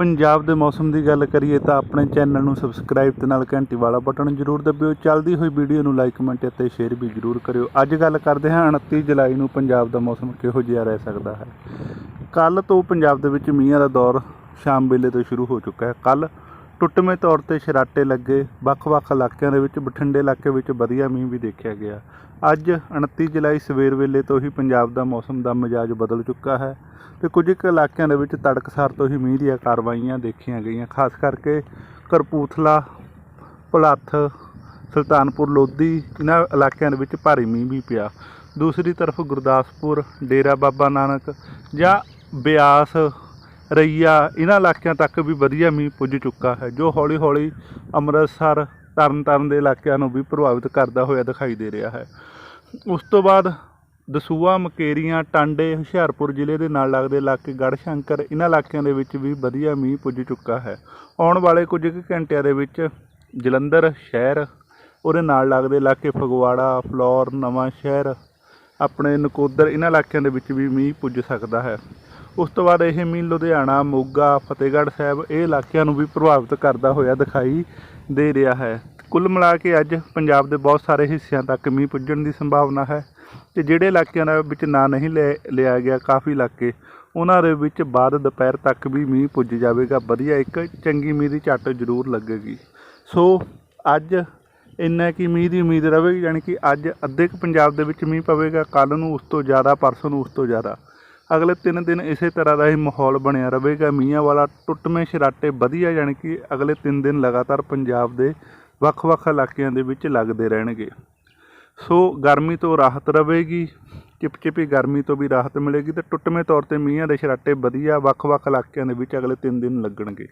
ਪੰਜਾਬ ਦੇ ਮੌਸਮ ਦੀ ਗੱਲ ਕਰੀਏ ਤਾਂ ਆਪਣੇ ਚੈਨਲ ਨੂੰ ਸਬਸਕ੍ਰਾਈਬ ਤੇ ਨਾਲ ਘੰਟੀ ਵਾਲਾ ਬਟਨ ਜ਼ਰੂਰ ਦਬਿਓ। ਚੱਲਦੀ ਹੋਈ ਵੀਡੀਓ ਨੂੰ ਲਾਈਕ, ਕਮੈਂਟ ਅਤੇ ਸ਼ੇਅਰ ਵੀ ਜ਼ਰੂਰ ਕਰਿਓ। ਅੱਜ ਗੱਲ ਕਰਦੇ ਹਾਂ 29 ਜੁਲਾਈ ਨੂੰ ਪੰਜਾਬ ਦਾ ਮੌਸਮ ਕਿਹੋ ਜਿਹਾ ਰਹਿ ਸਕਦਾ ਹੈ। ਕੱਲ ਤੋਂ ਪੰਜਾਬ ਦੇ ਵਿੱਚ ਮੀਂਹਾਂ ਦਾ ਦੌਰ ਸ਼ਾਮ ਵੇਲੇ ਤੋਂ ਸ਼ੁਰੂ ਹੋ ਚੁੱਕਾ ਹੈ। ਕੱਲ ਟੁੱਟਵੇਂ ਤੌਰ ਤੇ ਸ਼ਰਾਟੇ ਲੱਗੇ, ਵੱਖ-ਵੱਖ ਇਲਾਕਿਆਂ ਦੇ ਵਿੱਚ, ਬਠਿੰਡੇ ਇਲਾਕੇ ਵਿੱਚ ਵਧੀਆ ਮੀਂਹ ਵੀ ਦੇਖਿਆ ਗਿਆ। ਅੱਜ 29 ਜੁਲਾਈ ਸਵੇਰ ਵੇਲੇ ਤੋਂ ਹੀ ਪੰਜਾਬ ਦਾ ਮੌਸਮ ਦਾ ਮਿਜਾਜ ਬਦਲ ਚੁੱਕਾ ਹੈ ਤੇ ਕੁਝ ਕੁ ਇਲਾਕਿਆਂ ਦੇ ਵਿੱਚ ਤੜਕਸਾਰ ਤੋਂ ਹੀ ਮੀਂਹ ਦੀਆਂ ਕਾਰਵਾਈਆਂ ਦੇਖੀਆਂ ਗਈਆਂ, ਖਾਸ ਕਰਕੇ ਕਰਪੂਥਲਾ, ਭੁਲੱਥ, ਸੁਲਤਾਨਪੁਰ, ਲੋਧੀ ਇਹਨਾਂ ਇਲਾਕਿਆਂ ਦੇ ਵਿੱਚ ਭਾਰੀ ਮੀਂਹ ਵੀ ਪਿਆ। ਦੂਸਰੀ ਤਰਫ ਗੁਰਦਾਸਪੁਰ, ਡੇਰਾ ਬਾਬਾ ਨਾਨਕ ਜਾਂ ਬਿਆਸ ਰਈਆ, ਇਹਨਾਂ ਇਲਾਕਿਆਂ ਤੱਕ ਵੀ ਵਧੀਆ ਮੀਂਹ ਪੁੱਜ ਚੁੱਕਾ ਹੈ, ਜੋ ਹੌਲੀ ਹੌਲੀ ਅੰਮ੍ਰਿਤਸਰ ਤਰਨਤਾਰਨ ਦੇ ਇਲਾਕਿਆਂ ਨੂੰ ਵੀ ਪ੍ਰਭਾਵਿਤ ਕਰਦਾ ਹੋਇਆ ਦਿਖਾਈ ਦੇ ਰਿਹਾ ਹੈ। ਉਸ ਤੋਂ ਬਾਅਦ ਦਸੂਆ ਮਕੇਰੀਆਂ, ਟਾਂਡੇ, ਹੁਸ਼ਿਆਰਪੁਰ ਜ਼ਿਲ੍ਹੇ ਦੇ ਨਾਲ ਲੱਗਦੇ ਇਲਾਕੇ ਗੜ੍ਹਸ਼ੰਕਰ, ਇਹਨਾਂ ਇਲਾਕਿਆਂ ਦੇ ਵਿੱਚ ਵੀ ਵਧੀਆ ਮੀਂਹ ਪੁੱਜ ਚੁੱਕਾ ਹੈ। ਆਉਣ ਵਾਲੇ ਕੁਝ ਕੁ ਘੰਟਿਆਂ ਦੇ ਵਿੱਚ ਜਲੰਧਰ ਸ਼ਹਿਰ, ਉਹਦੇ ਨਾਲ ਲੱਗਦੇ ਇਲਾਕੇ ਫਗਵਾੜਾ, ਫਲੌਰ ਨਵਾਂ ਸ਼ਹਿਰ ਆਪਣੇ ਨਕੋਦਰ, ਇਹਨਾਂ ਇਲਾਕਿਆਂ ਦੇ ਵਿੱਚ ਵੀ ਮੀਂਹ ਪੁੱਜ ਸਕਦਾ ਹੈ। ਉਸ ਤੋਂ ਬਾਅਦ ਇਹ ਮੀਂਹ ਲੁਧਿਆਣਾ, ਮੋਗਾ, ਫਤਿਹਗੜ੍ਹ ਸਾਹਿਬ ਇਹ ਇਲਾਕਿਆਂ ਨੂੰ ਵੀ ਪ੍ਰਭਾਵਿਤ ਕਰਦਾ ਹੋਇਆ ਦਿਖਾਈ ਦੇ ਰਿਹਾ ਹੈ। ਕੁੱਲ ਮਿਲਾ ਕੇ ਅੱਜ ਪੰਜਾਬ ਦੇ ਬਹੁਤ ਸਾਰੇ ਹਿੱਸਿਆਂ ਤੱਕ ਮੀਂਹ ਪੁੱਜਣ ਦੀ ਸੰਭਾਵਨਾ ਹੈ ਤੇ ਜਿਹੜੇ ਇਲਾਕਿਆਂ ਦੇ ਵਿੱਚ ਨਾਂ ਨਹੀਂ ਲਿਆ ਲਿਆ ਗਿਆ, ਕਾਫੀ ਇਲਾਕੇ ਉਹਨਾਂ ਦੇ ਵਿੱਚ ਬਾਅਦ ਦੁਪਹਿਰ ਤੱਕ ਵੀ ਮੀਂਹ ਪੁੱਜ ਜਾਵੇਗਾ। ਵਧੀਆ ਇੱਕ ਚੰਗੀ ਮੀਂਹ ਦੀ ਝੱਟ ਜ਼ਰੂਰ ਲੱਗੇਗੀ। ਸੋ ਅੱਜ ਇੰਨਾ ਕੀ ਮੀਂਹ ਦੀ ਉਮੀਦ ਰਹੇਗੀ ਯਾਨੀ ਕਿ ਅੱਜ ਅੱਧੇ ਕੁ ਪੰਜਾਬ ਦੇ ਵਿੱਚ ਮੀਂਹ ਪਵੇਗਾ ਕੱਲ ਨੂੰ ਉਸ ਤੋਂ ਜ਼ਿਆਦਾ, ਪਰਸੋਂ ਨੂੰ ਉਸ ਤੋਂ ਜ਼ਿਆਦਾ। ਅਗਲੇ ਤਿੰਨ ਦਿਨ ਇਸੇ ਤਰ੍ਹਾਂ ਦਾ ਹੀ ਮਾਹੌਲ ਬਣਿਆ ਰਹੇਗਾ। ਮੀਆਂ ਵਾਲਾ ਟੁੱਟਵੇਂ ਸ਼ਰਾਟੇ ਵਧੀਆ ਜਾਣੀ ਕਿ ਅਗਲੇ ਤਿੰਨ ਦਿਨ ਲਗਾਤਾਰ ਪੰਜਾਬ ਦੇ ਵੱਖ-ਵੱਖ ਇਲਾਕਿਆਂ ਦੇ ਵਿੱਚ ਲੱਗਦੇ ਰਹਿਣਗੇ। ਸੋ ਗਰਮੀ ਤੋਂ ਰਾਹਤ ਰਹੇਗੀ, ਚਿਪਚਿਪੀ ਗਰਮੀ ਤੋਂ ਵੀ ਰਾਹਤ ਮਿਲੇਗੀ ਤੇ ਟੁੱਟਵੇਂ ਤੌਰ ਤੇ ਮੀਂਹਾਂ ਦੇ ਸ਼ਰਾਟੇ ਵਧੀਆ ਵੱਖ-ਵੱਖ ਇਲਾਕਿਆਂ ਦੇ ਵਿੱਚ ਅਗਲੇ ਤਿੰਨ ਦਿਨ ਲੱਗਣਗੇ।